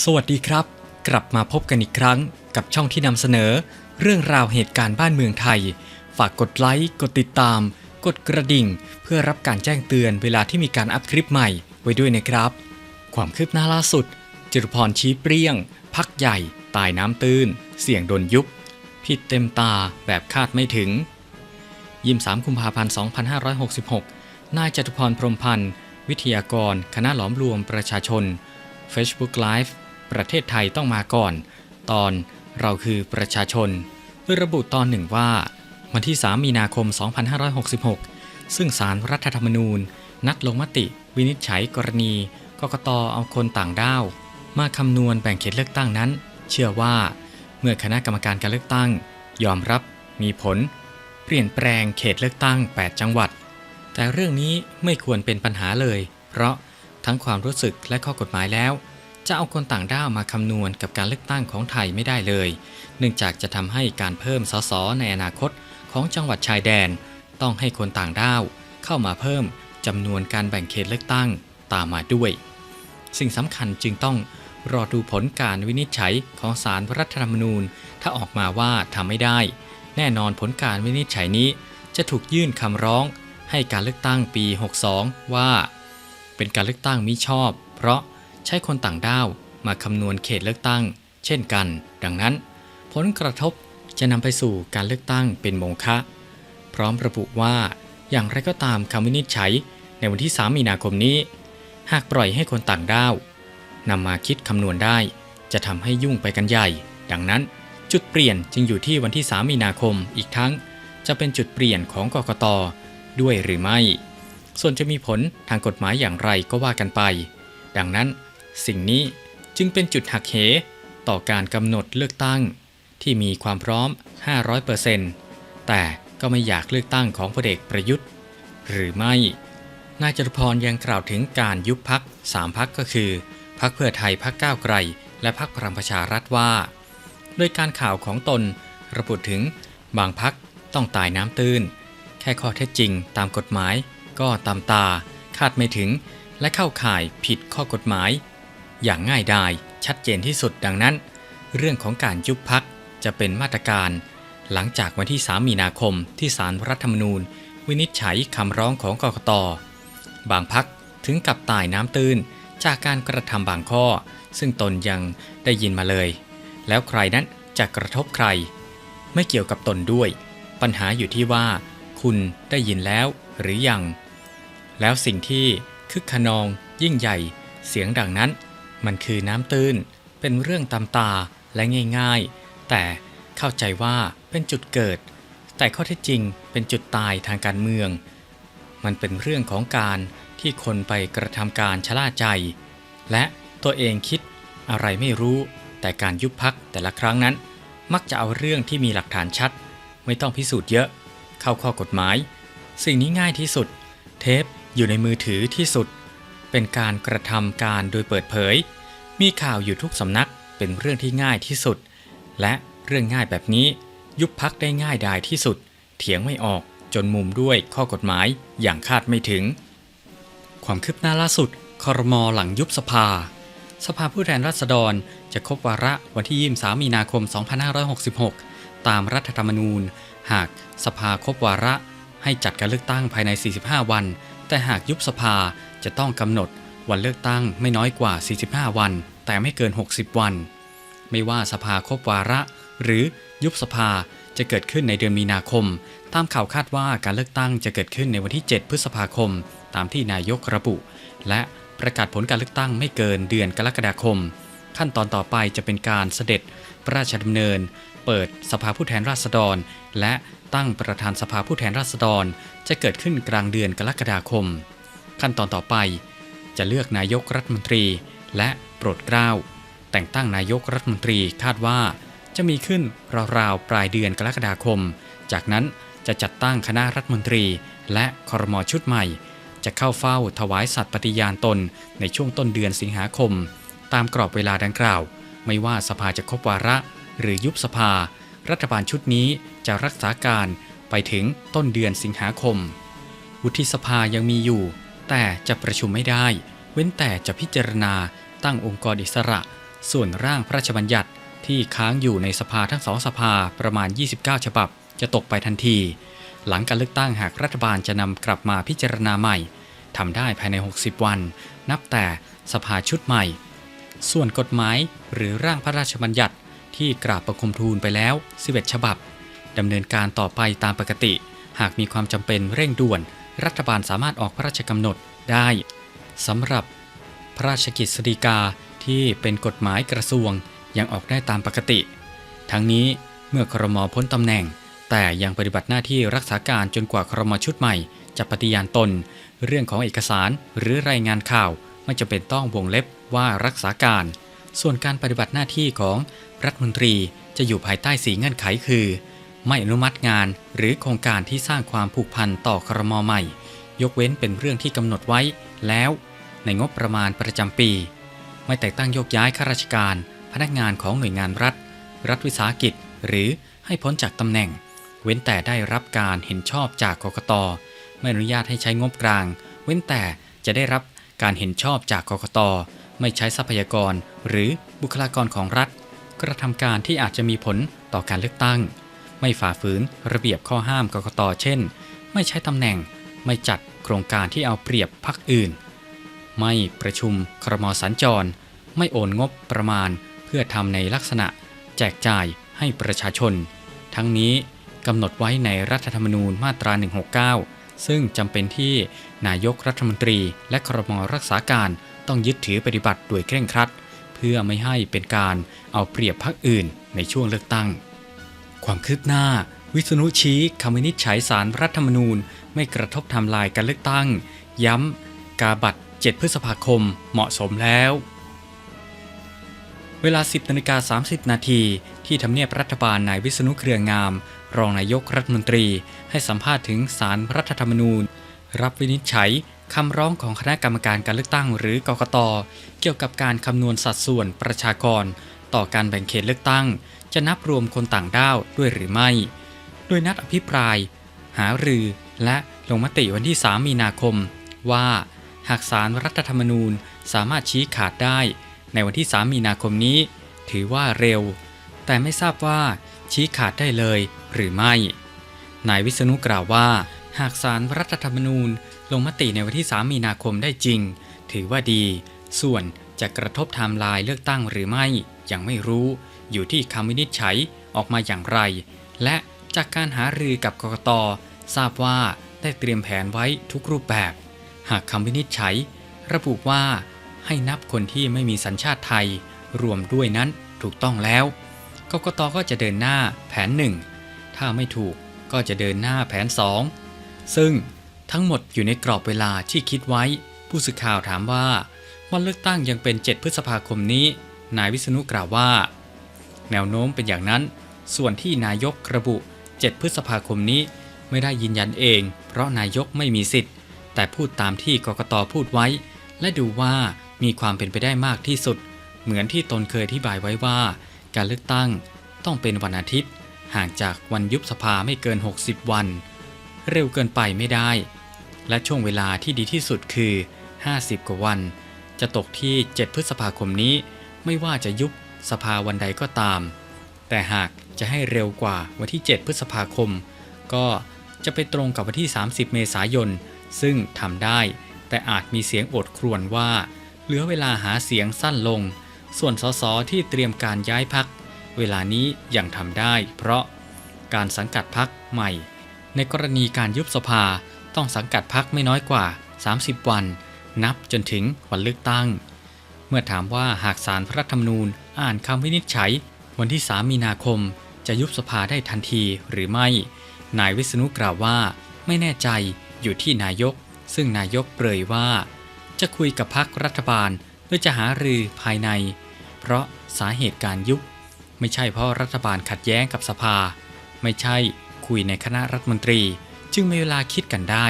สวัสดีครับ กลับมาพบกันอีกครั้งกับช่องที่นำเสนอ เรื่องราวเหตุการณ์บ้านเมืองไทย ฝากกดไลค์ กดติดตาม กดกระดิ่ง เพื่อรับการแจ้งเตือนเวลาที่มีการอัพคลิปใหม่ไว้ด้วยนะครับ ความคืบหน้าล่าสุดจตุพรชี้เปรี้ยง พักใหญ่ ตายน้ำตื้น เสี่ยงโดนยุบ ผิดเต็มตาแบบคาดไม่ถึง ยิม3กุมภาพันธ์ 2566 นายจตุพรพรมพันธ์ วิทยากร คณะหลอมรวมประชาชน Facebook Live ประเทศไทยต้องมาก่อน ตอนเราคือประชาชน โดยระบุตอนหนึ่งว่า วันที่ 3 มีนาคม 2566 ซึ่งสารรัฐธรรมนูญ นัดลงมติ วินิจฉัยกรณีกกตเอาคนต่างด้าว มาคำนวณแบ่งเขตเลือกตั้งนั้น เชื่อว่า เมื่อคณะกรรมการการเลือกตั้ง ยอมรับมีผล เปลี่ยนแปลงเขตเลือกตั้ง 8 จังหวัด แต่เรื่องนี้ไม่ควรเป็นปัญหาเลย เพราะทั้งความรู้สึกและข้อกฎหมายแล้ว จะเอาคนต่างด้าวมาคำนวณกับการเลือกตั้งของไทยไม่ได้เลย เนื่องจากจะทำให้การเพิ่มสสในอนาคตของจังหวัดชายแดน ต้องให้คนต่างด้าวเข้ามาเพิ่มจำนวนการแบ่งเขตเลือกตั้งตามมาด้วย สิ่งสำคัญจึงต้องรอดูผลการวินิจฉัยของศารรัฐธรรมนูญ ถ้าออกมาว่าทำไม่ได้ แน่นอนผลการวินิจฉัยนี้ จะถูกยื่นคำร้อง ให้การเลือกตั้งปี 62 ว่า เป็นการเลือกตั้งมิชอบ เพราะ ใช้คนต่างด้าวมาคำนวณเขตเลือกตั้ง เช่นกัน ดังนั้น ผลกระทบจะนำไปสู่การเลือกตั้งเป็นโมฆะพร้อมระบุว่า อย่างไรก็ตามคำวินิจฉัยในวันที่ 3 มีนาคมนี้ หากปล่อยให้คนต่างด้าวนำมาคิดคำนวณได้ จะทำให้ยุ่งไปกันใหญ่ ดังนั้น จุดเปลี่ยนจึงอยู่ที่วันที่ 3 มีนาคมอีกทั้ง จะเป็นจุดเปลี่ยนของกกตด้วยหรือไม่ ส่วนจะมีผลทางกฎหมายอย่างไรก็ว่ากันไป ดังนั้น สิ่งนี้จึงเป็นจุดหักเหต่อการกำหนดเลือกตั้ง ที่มีความพร้อม 500%แต่ก็ไม่อยากเลือกตั้งของพลเอกประยุทธ์ หรือไม่ นายจตุพรยังกล่าวถึงการยุบพักสามพักก็คือ พักเพื่อไทยพักก้าวไกล และพักพลังประชารัฐว่า โดยการข่าวของตนระบุถึงบางพักต้องตายน้ำตื้น แค่ข้อเท็จจริงตามกฎหมาย ก็ตามตา คาดไม่ถึง และเข้าข่ายผิดข้อกฎหมาย อย่างง่ายดายชัดเจนที่สุดดังนั้น เรื่องของการยุบพักจะเป็นมาตรการ หลังจากวันที่ 3 มีนาคมที่ศารรัฐธรรมนูญ วินิจฉัยคำร้องของกกต บางพักถึงกับตายน้ำตื้นจากการกระทำบางข้อ ซึ่งตนยังได้ยินมาเลย แล้วใครนั้นจะกระทบใคร ไม่เกี่ยวกับตนด้วย ปัญหาอยู่ที่ว่า คุณได้ยินแล้วหรือยัง แล้วสิ่งที่คึกขนองยิ่งใหญ่ เสียงดังนั้น มันคือน้ำตื้น เป็นเรื่องตามตาและง่ายๆ แต่เข้าใจว่าเป็นจุดเกิด แต่ข้อเท็จจริงเป็นจุดตายทางการเมือง มันเป็นเรื่องของการที่คนไปกระทำการชะล่าใจ และตัวเองคิดอะไรไม่รู้ แต่การยุบพักแต่ละครั้งนั้น มักจะเอาเรื่องที่มีหลักฐานชัด ไม่ต้องพิสูจน์เยอะ เข้าข้อกฎหมาย สิ่งนี้ง่ายที่สุด เทปอยู่ในมือถือที่สุด เป็นการกระทำการโดยเปิดเผย มีข่าวอยู่ทุกสำนักเป็นเรื่องที่ง่ายที่สุด และเรื่องง่ายแบบนี้ ยุบพักได้ง่ายดายที่สุด เถียงไม่ออกจนมุมด้วยข้อกฎหมายอย่างคาดไม่ถึง ความคืบหน้าล่าสุดคอรมอหลังยุบสภา สภาผู้แทนราษฎรจะครบวาระวันที่ 23 มีนาคม 2566 ตามรัฐธรรมนูญ หากสภาครบวาระให้จัดการเลือกตั้งภายใน 45 วัน แต่หากยุบสภา จะต้องกำหนดวันเลือกตั้งไม่น้อยกว่า 45 วัน แต่ไม่เกิน 60 วัน ไม่ว่าสภาครบวาระ หรือยุบสภาจะเกิดขึ้นในเดือนมีนาคม ตามข่าวคาดว่าการเลือกตั้งจะเกิดขึ้นในวันที่ 7 พฤษภาคม ตามที่นายกระบุ และประกาศผลการเลือกตั้งไม่เกินเดือนกรกฎาคม ขั้นตอนต่อไปจะเป็นการเสด็จพระราชดำเนิน เปิดสภาผู้แทนราษฎร และตั้งประธานสภาผู้แทนราษฎร จะเกิดขึ้นกลางเดือนกรกฎาคม ขั้นตอนต่อไป จะเลือกนายกรัฐมนตรี และโปรดเกล้า แต่งตั้งนายกรัฐมนตรีคาดว่า จะมีขึ้นราวๆปลายเดือนกรกฎาคม จากนั้นจะจัดตั้งคณะรัฐมนตรี และคอรมอชุดใหม่ จะเข้าเฝ้าถวายสัตย์ปฏิญาณตนในช่วงต้นเดือนสิงหาคม ตามกรอบเวลาดังกล่าว ไม่ว่าสภาจะครบวาระ หรือยุบสภา รัฐบาลชุดนี้จะรักษาการไปถึงต้นเดือนสิงหาคม วุฒิสภายังมีอยู่ แต่จะประชุมไม่ได้ เว้นแต่จะพิจารณาตั้งองค์กรอิสระ ส่วนร่างพระราชบัญญัติที่ค้างอยู่ในสภาทั้งสองสภาประมาณ 29 ฉบับ จะตกไปทันที หลังการเลือกตั้งหากรัฐบาลจะนำกลับมาพิจารณาใหม่ทำได้ภายใน 60 วัน นับแต่สภาชุดใหม่ ส่วนกฎหมายหรือร่างพระราชบัญญัติที่กราบประคมทูลไปแล้ว11ฉบับดำเนินการต่อไปตามปกติ หากมีความจำเป็นเร่งด่วน รัฐบาลสามารถออกพระราชกำหนดได้สำหรับพระราชกิจสฎีกาที่เป็นกฎหมายกระทรวงยังออกได้ตามปกติ ทั้งนี้เมื่อครมพ้นตำแหน่ง แต่ยังปฏิบัติหน้าที่รักษาการจนกว่าครมชุดใหม่จะปฏิญาณตน เรื่องของเอกสารหรือรายงานข่าวไม่จำเป็นต้องวงเล็บว่ารักษาการ ส่วนการปฏิบัติหน้าที่ของรัฐมนตรีจะอยู่ภายใต้สีเงื่อนไขคือ ไม่อนุมัติงานหรือโครงการที่สร้างความผูกพันต่อครมใหม่ ยกเว้นเป็นเรื่องที่กำหนดไว้แล้ว ในงบประมาณประจำปี ไม่แต่งตั้งโยกย้ายข้าราชการ พนักงานของหน่วยงานรัฐ รัฐวิสาหกิจ หรือให้พ้นจากตำแหน่ง เว้นแต่ได้รับการเห็นชอบจากกกตไม่อนุญาตให้ใช้งบกลาง เว้นแต่จะได้รับการเห็นชอบจากกกตไม่ใช้ทรัพยากร หรือบุคลากรของรัฐ กระทำการที่อาจจะมีผลต่อการเลือกตั้ง ไม่ฝ่าฝืนระเบียบข้อห้ามกกตเช่น ไม่ใช้ตำแหน่ง ไม่จัดโครงการที่เอาเปรียบพรรคอื่น ไม่ประชุมครมสัญจร ไม่โอนงบประมาณ เพื่อทำในลักษณะ แจกจ่ายให้ประชาชน ทั้งนี้กำหนดไว้ในรัฐธรรมนูญมาตรา 169 ซึ่งจำเป็นที่นายกรัฐมนตรีและครมรักษาการต้องยึดถือปฏิบัติโดยเคร่งครัด เพื่อไม่ให้เป็นการเอาเปรียบพรรคอื่นในช่วงเลือกตั้ง ความคืบหน้า วิษณุชี้คำวินิจฉัยสารรัฐธรรมนูญ ไม่กระทบทำลายการเลือกตั้ง ย้ำ กาบัตร7พฤษภาคมเหมาะสมแล้ว เวลา 10นาฬิกา30 นาทีที่ทำเนียบรัฐบาลนายวิษณุเครืองาม รองนายกรัฐมนตรี ให้สัมภาษณ์ถึงสารรัฐธรรมนูญ รับวินิจฉัยคำร้องของคณะกรรมการการเลือกตั้งหรือกกต เกี่ยวกับการคำนวณสัดส่วนประชากร ต่อการแบ่งเขตเลือกตั้ง จะนับรวมคนต่างด้าวด้วยหรือไม่ โดยนัดอภิปราย หารือและลงมติวันที่ 3 มีนาคม ว่าหากสารรัฐธรรมนูญสามารถชี้ขาดได้ ในวันที่ 3 มีนาคมนี้ ถือว่าเร็ว แต่ไม่ทราบว่าชี้ขาดได้เลยหรือไม่ นายวิษณุกล่าวว่า หากสารรัฐธรรมนูญลงมติในวันที่ 3 มีนาคมได้จริง ถือว่าดี ส่วนจะกระทบไทม์ไลน์เลือกตั้งหรือไม่ยังไม่รู้ อยู่ที่คำวินิจฉัยออกมาอย่างไร และจากการหารือกับกกตทราบว่าได้เตรียมแผนไว้ทุกรูปแบบ หากคำวินิจฉัย ระบุว่าให้นับคนที่ไม่มีสัญชาติไทย รวมด้วยนั้นถูกต้องแล้ว กกตก็จะเดินหน้าแผนหนึ่งถ้าไม่ถูกก็จะเดินหน้าแผน 2 ซึ่งทั้งหมดอยู่ในกรอบเวลาที่คิดไว้ ผู้สื่อข่าวถามว่าวันเลือกตั้งยังเป็น 7 พฤษภาคมนี้ นายวิษณุกล่าวว่า แนวโน้มเป็นอย่างนั้น ส่วนที่นายกระบุ 7 พฤษภาคมนี้ไม่ได้ยืนยันเอง เพราะนายกไม่มีสิทธิ์ แต่พูดตามที่กกตพูดไว้ และดูว่ามีความเป็นไปได้มากที่สุด เหมือนที่ตนเคยอธิบายไว้ว่า การเลือกตั้งต้องเป็นวันอาทิตย์ ห่างจากวันยุบสภาไม่เกิน 60 วัน เร็วเกินไปไม่ได้ และช่วงเวลาที่ดีที่สุดคือ 50 กว่าวัน จะตกที่ 7 พฤษภาคมนี้ไม่ว่าจะยุบ สภาวันใดก็ตาม แต่หากจะให้เร็วกว่าวันที่ 7 พฤษภาคม ก็จะไปตรงกับวันที่ 30 เมษายน ซึ่งทำได้ แต่อาจมีเสียงโอดครวญว่า เหลือเวลาหาเสียงสั้นลง ส่วนสสที่เตรียมการย้ายพัก เวลานี้ยังทำได้ เพราะการสังกัดพักใหม่ ในกรณีการยุบสภาต้องสังกัดพักไม่น้อยกว่า 30 วัน นับจนถึงวันเลือกตั้ง มื่อถามว่าหากสารพรัฐธรรมนูญอ่านคำวินิจฉัย วันที่ 3 มีนาคม จะยุบสภาได้ทันทีหรือไม่ นายวิษณุกล่าวว่า ไม่แน่ใจอยู่ที่นายก ซึ่งนายกเปรยว่า จะคุยกับพักรัฐบาลหรือจะหารือภายใน เพราะสาเหตุการยุบไม่ใช่เพราะรัฐบาลขัดแย้งกับสภา ไม่ใช่คุยในคณะรัฐมนตรี จึงมีเวลาคิดกันได้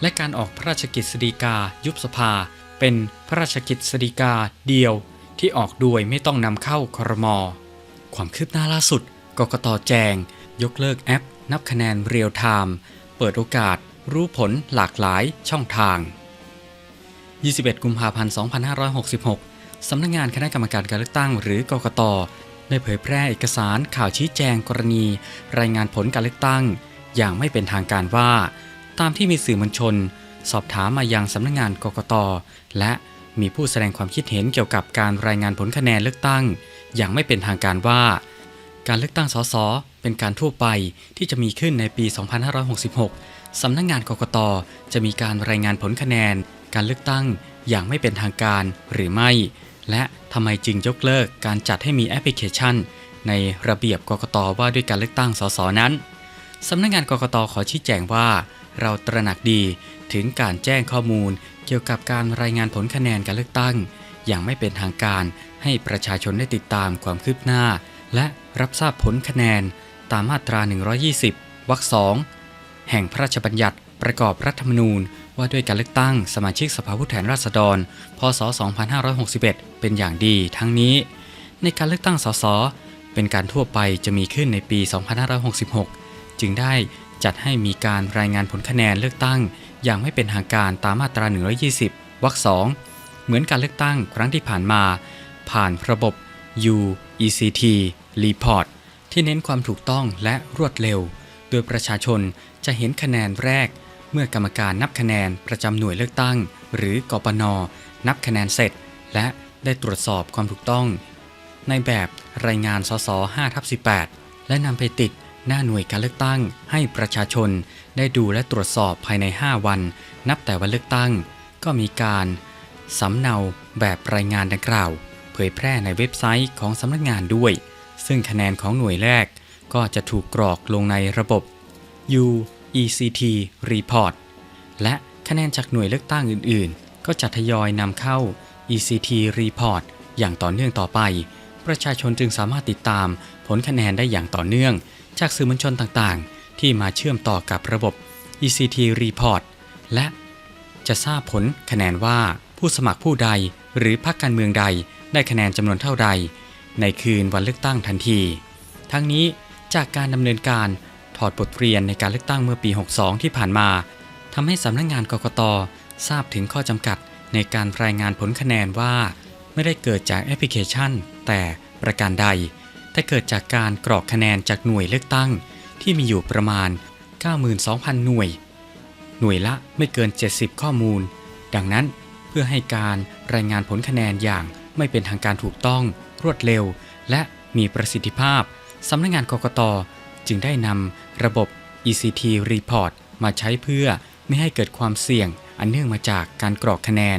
และการออกพระราชกิจสฎีกายุบสภา เป็นพระราชกิจสฎีกาเดียวที่ออกโดยไม่ต้องนำเข้าครม ความคืบหน้าล่าสุด กกตแจง ยกเลิกแอป นับคะแนนเรียลไทม์เปิดโอกาส รู้ผลหลากหลายช่องทาง 21 กุมภาพันธ์ 2566 สำนักงานคณะกรรมการการเลือกตั้งหรือกกตได้เผยแพร่เอกสารข่าวชี้แจงกรณี รายงานผลการเลือกตั้ง อย่างไม่เป็นทางการว่า ตามที่มีสื่อมวลชน สอบถามมายังสำนักงานกกต และมีผู้แสดงความคิดเห็นเกี่ยวกับการรายงานผลคะแนนเลือกตั้ง อย่างไม่เป็นทางการว่า การเลือกตั้งสสเป็นการทั่วไปที่จะมีขึ้นในปี 2566 สำนักงานกกต จะมีการรายงานผลคะแนน การเลือกตั้งอย่างไม่เป็นทางการหรือไม่ และทำไมจึงยกเลิกการจัดให้มีแอปพลิเคชัน ในระเบียบกกตว่าด้วยการเลือกตั้งสสนั้นสำนักงานกกตขอชี้แจงว่า เราตระหนักดีถึงการแจ้งข้อมูล เกี่ยวกับการรายงานผลคะแนนการเลือกตั้ง อย่างไม่เป็นทางการให้ประชาชนได้ติดตามความคืบหน้า และรับทราบผลคะแนน ตามมาตรา 120 วรรคสองแห่งพระราชบัญญัติประกอบรัฐธรรมนูญ ว่าด้วยการเลือกตั้งสมาชิกสภาผู้แทนราษฎร พศ 2561 เป็นอย่างดีทั้งนี้ ในการเลือกตั้งสสเป็นการทั่วไปจะมีขึ้นในปี 2566 จึงได้ จัดให้มีการรายงานผลคะแนนเลือกตั้ง อย่างไม่เป็นทางการตามมาตรา 120 วรรคสองเหมือนการเลือกตั้งครั้งที่ผ่านมา ผ่านระบบ UECT Report ที่เน้นความถูกต้องและรวดเร็ว โดยประชาชนจะเห็นคะแนนแรก เมื่อกรรมการนับคะแนนประจำหน่วยเลือกตั้ง หรือกปน นับคะแนนเสร็จ และได้ตรวจสอบความถูกต้อง ในแบบรายงานสส5ทับ18 และนำไปติด หน้าหน่วยการเลือกตั้งให้ประชาชนได้ดูและตรวจสอบภายใน 5 วัน นับแต่วันเลือกตั้ง ก็มีการสำเนาแบบรายงานดังกล่าว เผยแพร่ในเว็บไซต์ของสำนักงานด้วย ซึ่งคะแนนของหน่วยแรกก็จะถูกกรอกลงในระบบ UECT Report และคะแนนจากหน่วยเลือกตั้งอื่นๆ ก็จะทยอยนำเข้า ECT Report อย่างต่อเนื่องต่อไป ประชาชนจึงสามารถติดตามผลคะแนนได้อย่างต่อเนื่อง จากสื่อมวลชนต่างๆ ที่มาเชื่อมต่อกับระบบ ECT Report และจะทราบผลคะแนนว่าผู้สมัครผู้ใดหรือพรรคการเมืองใดได้คะแนนจำนวนเท่าใด ในคืนวันเลือกตั้งทันที ทั้งนี้จากการดำเนินการถอดบทเรียนในการเลือกตั้งเมื่อปี 62 ที่ผ่านมาทำให้สำนักงานกกตทราบถึงข้อจำกัดในการรายงานผลคะแนนว่า ไม่ได้เกิดจากแอปพลิเคชัน แต่ประการใด แต่เกิดจากการกรอกคะแนนจากหน่วยเลือกตั้ง ที่มีอยู่ประมาณ 92,000 หน่วย หน่วยละไม่เกิน 70 ข้อมูล ดังนั้นเพื่อให้การรายงานผลคะแนนอย่างไม่เป็นทางการถูกต้อง รวดเร็ว และมีประสิทธิภาพสำนักงานกกตจึงได้นำระบบ ECT Report มาใช้เพื่อไม่ให้เกิดความเสี่ยงอันเนื่องมาจากการกรอกคะแนน